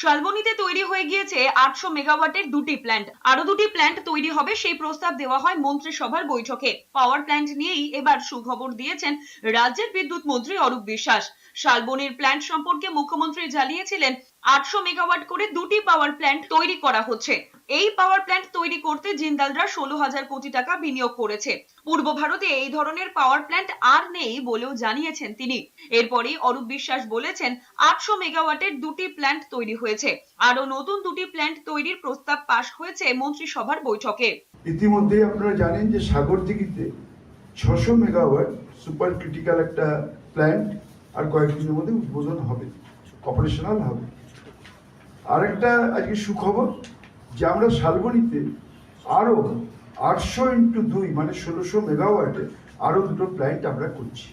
শালবনীতে তৈরি হয়ে গিয়েছে আটশো মেগাওয়াটের দুটি প্ল্যান্ট আরও দুটি প্ল্যান্ট তৈরি হবে, সেই প্রস্তাব দেওয়া হয় মন্ত্রিসভার বৈঠকে। পাওয়ার প্ল্যান্ট নিয়েই এবার সুখবর দিয়েছেন রাজ্যের বিদ্যুৎ মন্ত্রী অরূপ বিশ্বাস। শালবনির প্ল্যান্ট সম্পর্কে মুখ্যমন্ত্রী জানিয়েছিলেন, আটশো মেগাওয়াট করে দুটি পাওয়ার প্ল্যান্ট তৈরি করা হচ্ছে। এই পাওয়ার প্ল্যান্ট তৈরি করতে জিন্দালরা ষোলো হাজার কোটি টাকা বিনিয়োগ করেছে। পূর্ব ভারতে এই ধরনের পাওয়ার প্ল্যান্ট আর নেই বলেও জানিয়েছেন তিনি। এরপরেই অরূপ বিশ্বাস বলেছেন, আটশো মেগাওয়াটের দুটি প্ল্যান্ট তৈরি হয়েছে। আরও নতুন দুটি প্ল্যান্ট তৈরির প্রস্তাব পাশ হয়েছে মন্ত্রিসভার বৈঠকে। ইতিমধ্যে আপনারা জানেন যে সাগরদিঘিতে ছশো মেগাওয়াট সুপার ক্রিটিক্যাল একটা প্ল্যান্ট আর কয়েকদিনের মধ্যে উদ্বোধন হবে অপারেশনাল হবে। আরেকটা আজকে সুখবর যে আমরা শালবনিতে আরও আটশো ইন্টু দুই মানে ষোলোশো মেগাওয়াটে আরও দুটো প্ল্যান্ট আমরা করছি